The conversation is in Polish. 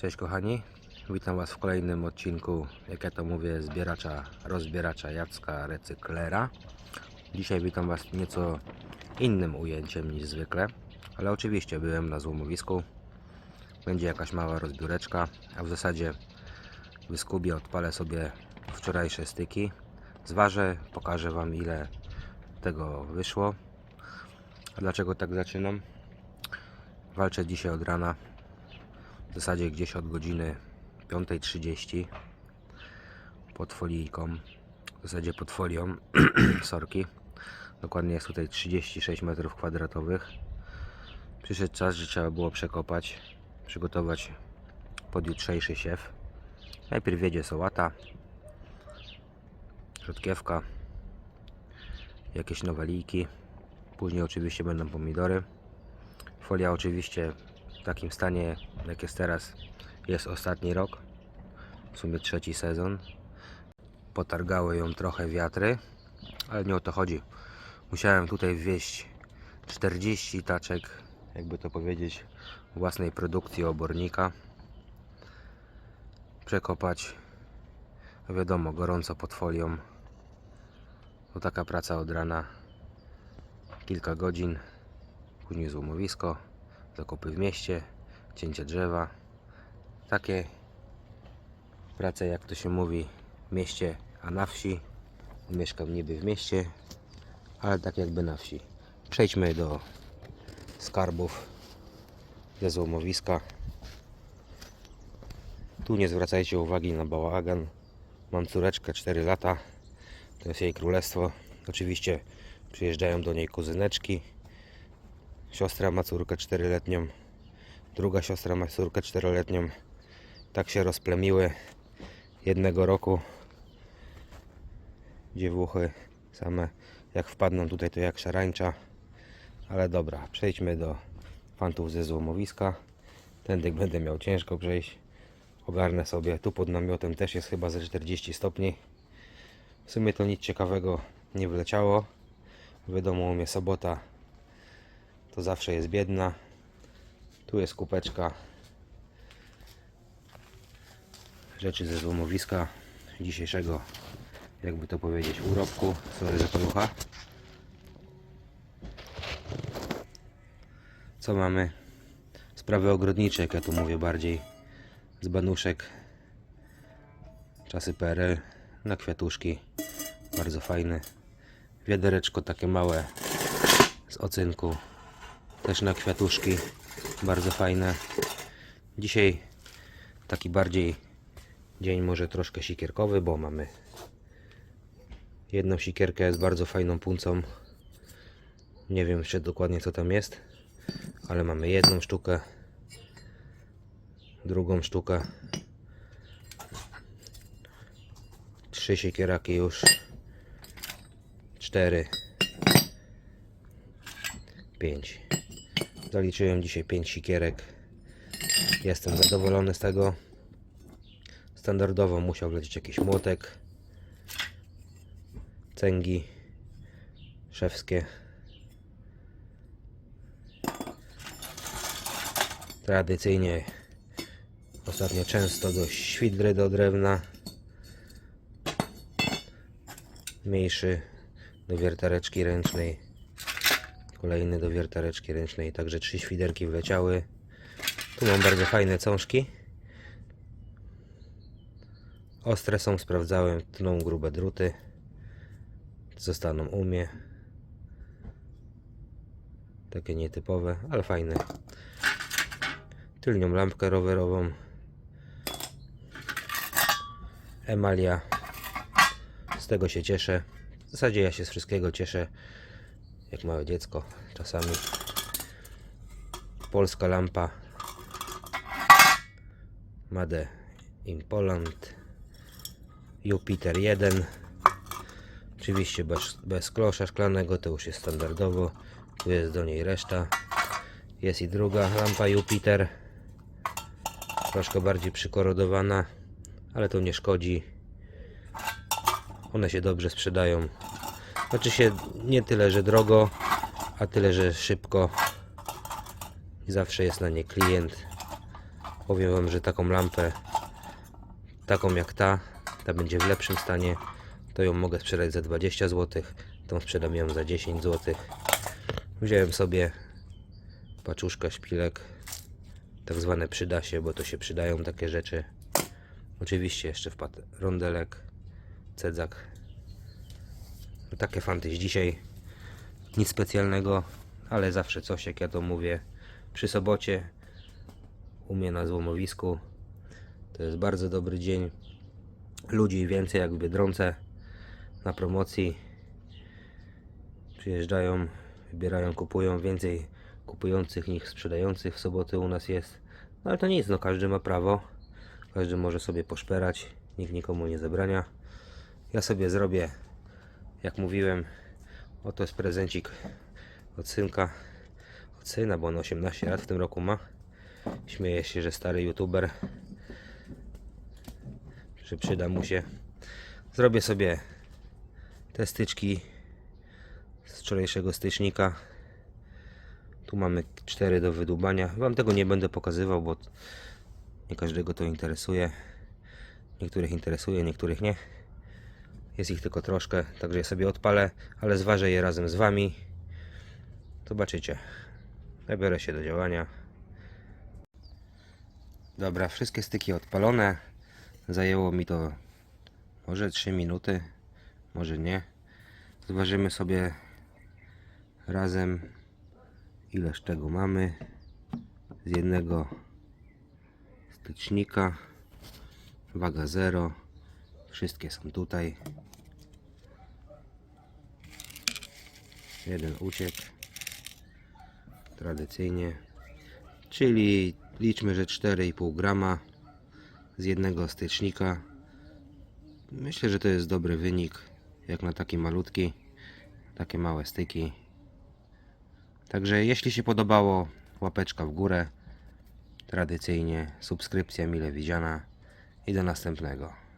Cześć kochani, witam Was w kolejnym odcinku, jak ja to mówię, zbieracza, rozbieracza Jacka Recyklera. Dzisiaj witam Was nieco innym ujęciem niż zwykle, ale oczywiście byłem na złomowisku. Będzie jakaś mała rozbióreczka, a w zasadzie w skubie odpalę sobie wczorajsze styki. Zważę, pokażę Wam ile tego wyszło. A dlaczego tak zaczynam? Walczę dzisiaj od rana w zasadzie gdzieś od godziny 5.30 pod folijką, w zasadzie pod folią sorki. Dokładnie jest tutaj 36 metrów kwadratowych. Przyszedł czas, że trzeba było przekopać, przygotować pod jutrzejszy siew. Najpierw wiedzie sałata, rzodkiewka, jakieś nowalijki, później oczywiście będą pomidory. Folia oczywiście w takim stanie jak jest teraz jest ostatni rok w sumie trzeci sezon. Potargały ją trochę wiatry ale nie o to chodzi. Musiałem tutaj wwieźć 40 taczek jakby to powiedzieć własnej produkcji obornika. Przekopać wiadomo gorąco pod folią. To taka praca od rana. Kilka godzin później złomowisko zakupy w mieście, cięcie drzewa. Takie prace, jak to się mówi, w mieście, a na wsi. Mieszkam niby w mieście, ale tak jakby na wsi. Przejdźmy do skarbów ze złomowiska. Tu nie zwracajcie uwagi na bałagan. Mam córeczkę 4 lata. To jest jej królestwo. Oczywiście przyjeżdżają do niej kuzyneczki. Siostra ma córkę 4-letnią. Druga siostra ma córkę 4-letnią. Tak się rozplemiły jednego roku. Dziewuchy same jak wpadną tutaj to jak szarańcza. Ale dobra, przejdźmy do fantów ze złomowiska. Tędy będę miał ciężko przejść. Ogarnę sobie. Tu pod namiotem też jest chyba ze 40 stopni. W sumie to nic ciekawego nie wleciało. Wiadomo, u mnie sobota to zawsze jest biedna. Tu jest kupeczka rzeczy ze złomowiska dzisiejszego, jakby to powiedzieć, urobku. Sorry za palucha. Co mamy? Sprawy ogrodnicze, jak ja tu mówię bardziej. Z banuszek. Czasy PRL na kwiatuszki. Bardzo fajne. Wiadereczko takie małe z ocynku też na kwiatuszki. Bardzo fajne. Dzisiaj taki bardziej dzień może troszkę sikierkowy bo mamy jedną sikierkę z bardzo fajną puncą. Nie wiem jeszcze dokładnie co tam jest ale mamy jedną sztukę drugą sztukę. Trzy siekieraki już. Cztery. Pięć Zaliczyłem dzisiaj 5 sikierek. Jestem zadowolony z tego. Standardowo musiał lecieć jakiś młotek. Cęgi szewskie. Tradycyjnie ostatnio często dość świdry do drewna. Mniejszy do wiertareczki ręcznej kolejny do wiertareczki ręcznej, także trzy świderki wleciały. Tu mam bardzo fajne cążki. Ostre są, sprawdzałem, tną grube druty. Zostaną u mnie. Takie nietypowe, ale fajne. Tylnią lampkę rowerową. Emalia. Z tego się cieszę. W zasadzie ja się z wszystkiego cieszę jak małe dziecko czasami. Polska lampa. Made in Poland. Jupiter 1 oczywiście bez, bez klosza szklanego to już jest standardowo. Tu jest do niej reszta. Jest i druga lampa Jupiter. Troszkę bardziej przykorodowana ale to nie szkodzi. One się dobrze sprzedają znaczy się nie tyle, że drogo, a tyle, że szybko. I zawsze jest na nie klient. Powiem Wam, że taką lampę, taką jak ta, ta będzie w lepszym stanie, to ją mogę sprzedać za 20 zł, tą sprzedam ją za 10 zł. Wziąłem sobie paczuszkę szpilek, tak zwane przyda się, bo to się przydają takie rzeczy. Oczywiście jeszcze wpadł rondelek, cedzak. Takie fantyś dzisiaj. Nic specjalnego, ale zawsze coś, jak ja to mówię. Przy sobocie u mnie na złomowisku. To jest bardzo dobry dzień. Ludzi więcej jak w Biedronce na promocji. Przyjeżdżają, wybierają, kupują. Więcej kupujących niż sprzedających w soboty u nas jest. No ale to nic, no każdy ma prawo. Każdy może sobie poszperać. Nikt nikomu nie zabrania. Ja sobie zrobię, jak mówiłem, oto jest prezencik od synka, od syna, bo on 18 lat w tym roku ma. Śmieje się, że stary youtuber, że przyda mu się. Zrobię sobie te styczki z wczorajszego stycznika. Tu mamy cztery do wydłubania. Wam tego nie będę pokazywał, bo nie każdego to interesuje. Niektórych interesuje, niektórych nie. Jest ich tylko troszkę, także je sobie odpalę, ale zważę je razem z Wami. Zobaczycie. Zabiorę się do działania. Dobra, wszystkie styki odpalone. Zajęło mi to może 3 minuty, może nie. Zważymy sobie razem ileż tego mamy z jednego stycznika. Waga 0. Wszystkie są tutaj. Jeden uciek. Tradycyjnie. Czyli liczmy, że 4,5 grama z jednego stycznika. Myślę, że to jest dobry wynik, jak na taki malutki, takie małe styki. Także jeśli się podobało, łapeczka w górę. Tradycyjnie subskrypcja mile widziana i do następnego.